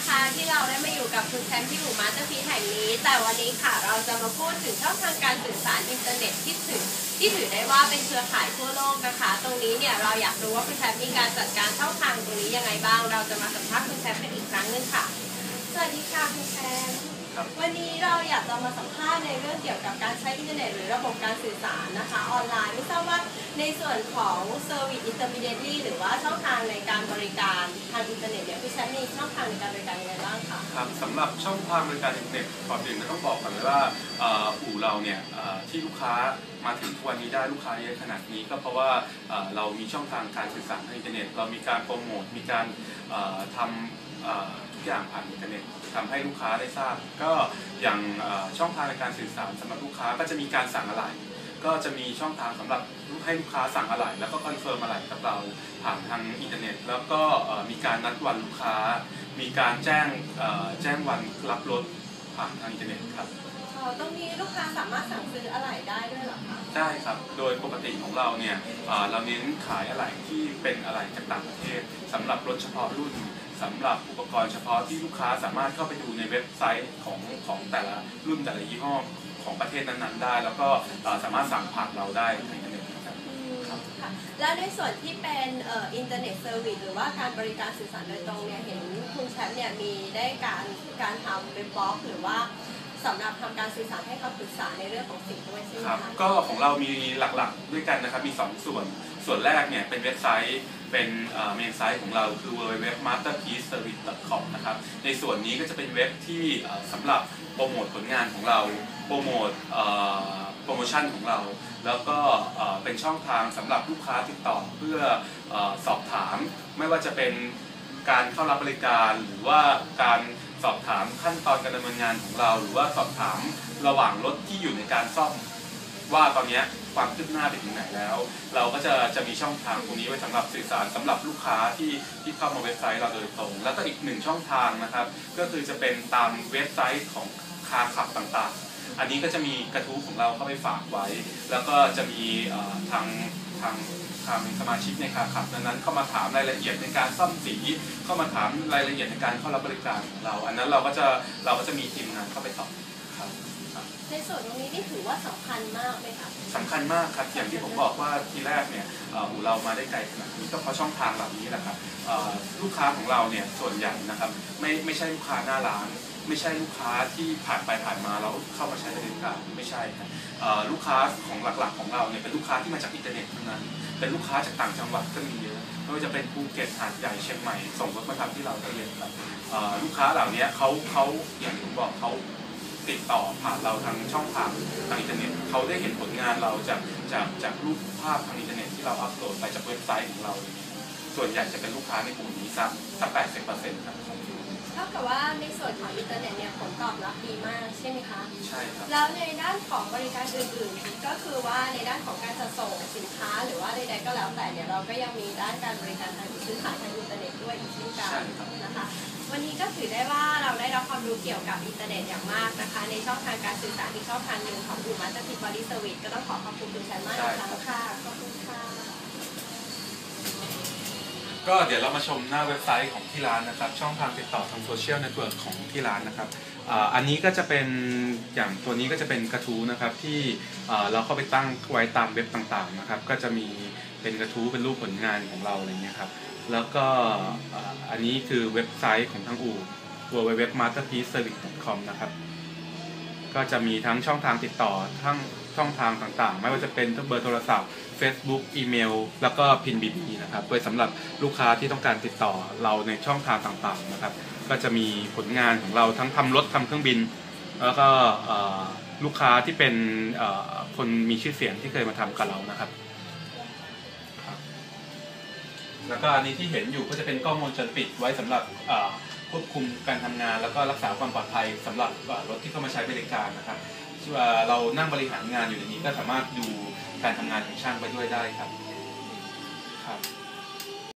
นะคะที่เราได้มาอยู่กับคุณแชมป์ที่อู่มาสเตอร์พีซแห่งนี้ แต่วันนี้ค่ะเราจะมาพูดถึงช่องทางการสื่อสารอินเทอร์เน็ตที่ถือที่ถือได้ว่าเป็นเครือข่ายทั่วโลกนะคะ ตรงนี้เนี่ยเราอยากรู้ว่าคุณแชมป์มีการจัดการช่องทางตรงนี้ยังไงบ้าง เราจะมาสัมภาษณ์คุณแชมป์กันอีกครั้งหนึงค่ะ สวัสดีค่ะคุณแชมป์ครับวันนี้เราอยากจะมาสัมภาษณ์ในเรื่องเกี่ยวกับการใช้อินเทอร์เน็ตหรือระบบการสื่อสารนะคะ ออนไลน์ไม่ทราบว่า ในส่วนของ Service Intermediary หรือว่าช่องทางในการบริการทางอินเทอร์เน็ตเนี่ยคุณแชมป์มีช่องทางในการบริการยังไงบ้างคะ ครับสำหรับช่องทางบริการอินเทอร์เน็ตก่อนอื่นต้องบอกก่อนเลยว่าเอ่ออู่เราเนี่ยเอ่อที่ลูกค้ามาถึงทุกวันนี้ได้ลูกค้าเยอะขนาดนี้ก็เพราะว่าเอ่อเรามีช่องทางการสื่อสารทางอินเทอร์เน็ต เรามีการโปรโมทมีการเอ่อทำเอ่อทุกอย่างผ่านอินเทอร์เน็ตทำให้ลูกค้าได้ทราบ ก็อย่างเอ่อช่องทางในการสื่อสารสำหรับลูกค้าก็จะมีการสั่งอะไหล่ ก็จะมีช่องทางสำหรับให้ลูกค้าสั่งอะไหล่แล้วก็คอนเฟิร์มอะไหล่กับเราผ่านทางอินเทอร์เน็ต แล้วก็เอ่อมีการนัดวันลูกค้า มีการแจ้งเอ่อแจ้งวันรับรถผ่านทางอินเทอร์เน็ตครับอ๋อตรงนี้ลูกค้าสามารถสั่งซื้ออะไหล่ได้ด้วยเหรอคะได้ครับ โดยปกติของเราเนี่ยเอ่อเราเน้นขายอะไหล่ที่เป็นอะไหล่จากต่างประเทศสำหรับรถเฉพาะรุ่นสำหรับอุปกรณ์เฉพาะที่ลูกค้าสามารถเข้าไปดูในเว็บไซต์ของของแต่ละรุ่นแต่ละยี่ห้อ ของประเทศนั้นๆได้ แล้วก็สามารถสั่งผ่านเราได้ในเอร์เน็ตนะครับครับแล้วในส่วนที่เป็นอินเทอร์เน็ตเซอร์วิสหรือว่าการบริการสื่อสารโดยตรงเนี่ยเห็นคุณแชมป์เนี่ยมีได้การการทำเว็บบล็อกหรือว่า สำหรับทำการสื่อสารให้คำปรึกษาในเรื่องของสิ่งด้วยใช่ไหมครับคะก็ของเรามีหลักๆด้วยกันนะครับมี 2 ส่วน ส่วนแรกเนี่ยเป็นเว็บไซต์เป็นเมนไซต์ของเราคือ www.masterpieceservice.com นะครับในส่วนนี้ก็จะเป็นเว็บที่เอ่อสำหรับโปรโมทผลงานของเรา โปรโมทเอ่อโปรโมชั่นของเรา แล้วก็เอ่อเป็นช่องทางสำหรับลูกค้าติดต่อเพื่อเอ่อสอบถาม ไม่ว่าจะเป็นการเข้ารับบริการหรือว่าการ สอบถามขั้นตอนการดำเนินงานของเรา หรือว่าสอบถามระหว่างรถที่อยู่ในการซ่อม ว่าตอนนี้ความคืบหน้าไปถึงไหนแล้ว เราก็จะจะมีช่องทางตรงนี้ไว้สำหรับสื่อสารสำหรับลูกค้าที่ที่เข้ามาเว็บไซต์เราโดยตรง แล้วก็อีกหนึ่งช่องทางนะครับ ก็คือจะเป็นตามเว็บไซต์ของคาขับต่างๆ อันนี้ก็จะมีกระทู้ของเราเข้าไปฝากไว้ แล้วก็จะมีทาง ทางทางสมาชิกในคาขับนั้นเข้ามาถามรายละเอียดในการซ่อมสี เข้ามาถามรายละเอียดในการเข้ารับบริการของเรา อันนั้นเราก็จะเราก็จะมีทีมงานเข้าไปตอบครับ ในส่วนตรงนี้นี่ถือว่าสำคัญมากไหมคะสำคัญมากครับอย่างที่ผมบอกว่าทีแรกเนี่ยเออเรามาได้ไกลขนาดนี้ก็เพราะช่องทางเหล่านี้แหละครับลูกค้าของเราเนี่ยส่วนใหญ่นะครับไม่ไม่ใช่ลูกค้าหน้าร้านไม่ใช่ลูกค้าที่ผ่านไปผ่านมาแล้วเข้ามาใช้บริการไม่ใช่ครับลูกค้าของหลักๆของเราเนี่ยเป็นลูกค้าที่มาจากอินเทอร์เน็ตทั้งนั้นเป็นลูกค้าจากต่างจังหวัดก็มีเยอะไม่ว่าจะเป็นภูเก็ตหาดใหญ่เชียงใหม่ส่งรถมาทำที่เราได้เยอะครับลูกค้าเหล่านี้เขาเขาอย่างที่ผมบอกเขา ติดต่อผ่านเราทางช่องทางทางอินเทอร์เน็ตเขาได้เห็นผลงานเราจากจากจากรูปภาพทางอินเทอร์เน็ตที่เราอัพโหลดไปจากเว็บไซต์ของเราอย่างเงี้ยส่วนใหญ่จะเป็นลูกค้าในกลุ่มนี้สักสักแปดสิบเปอร์เซ็นต์ครับเท่ากับว่าในส่วนของอินเทอร์เน็ตเนี่ยผลตอบรับดีมากใช่ไหมคะ ใช่ครับ แล้วในด้านของบริการอื่นๆ ก็คือว่าในด้านของการจัดส่งสินค้า หรือว่าใดๆก็แล้วแต่เนี่ยเราก็ยังมีด้านการบริการทางซื้อขายทางอินเทอร์เน็ตด้วยอีกเช่นกันใช่ครับนะคะ วันนี้ก็ถือได้ว่าเราได้รับความรู้เกี่ยวกับอินเทอร์เน็ตอย่างมากนะคะ ในช่องทางการสื่อสารที่ช่องทางหนึ่งของอู่มาสเตอร์พิบอดี้เซอร์วิสก็ต้องขอขอบคุณคุณชมป์มากนะคะค่ะขอบคุณค่ะ ก็เดี๋ยวเรามาชมหน้าเว็บไซต์ของที่ร้านนะครับ ช่องทางติดต่อทางโซเชียลเน็ตเวิร์กของที่ร้านนะครับอ่าอันนี้ก็จะเป็นอย่างตัวนี้ก็จะเป็นกระทู้นะครับที่อ่าเราเข้าไปตั้งไว้ตามเว็บต่างๆนะครับ ก็จะมีเป็นกระทู้เป็นรูปผลงานของเราอะไรเงี้ยครับแล้วก็อ่าอันนี้คือเว็บไซต์ของทางอู่ www.masterpieceservice.com นะครับ ก็จะมีทั้งช่องทางติดต่อทั้งช่องทางต่างๆ ไม่ว่าจะเป็นทั้งเบอร์โทรศัพท์ Facebook อีเมล แล้วก็พินบีบีนะครับโดยสำหรับลูกค้าที่ต้องการติดต่อเราในช่องทางต่างๆนะครับ ก็จะมีผลงานของเราทั้งทำรถทำเครื่องบิน แล้วก็ลูกค้าที่เป็นคนมีชื่อเสียงที่เคยมาทำกับเรานะครับ แล้วก็อันนี้ที่เห็นอยู่ก็จะเป็นกล้องวงจรปิดไว้สำหรับควบคุมการทำงาน แล้วก็รักษาความปลอดภัยสำหรับรถที่เข้ามาใช้บริการนะครับที่ว่าเรานั่งบริหารงานอยู่ในนี้ก็สามารถดูการทำงานของช่างไปด้วยได้ครับครับ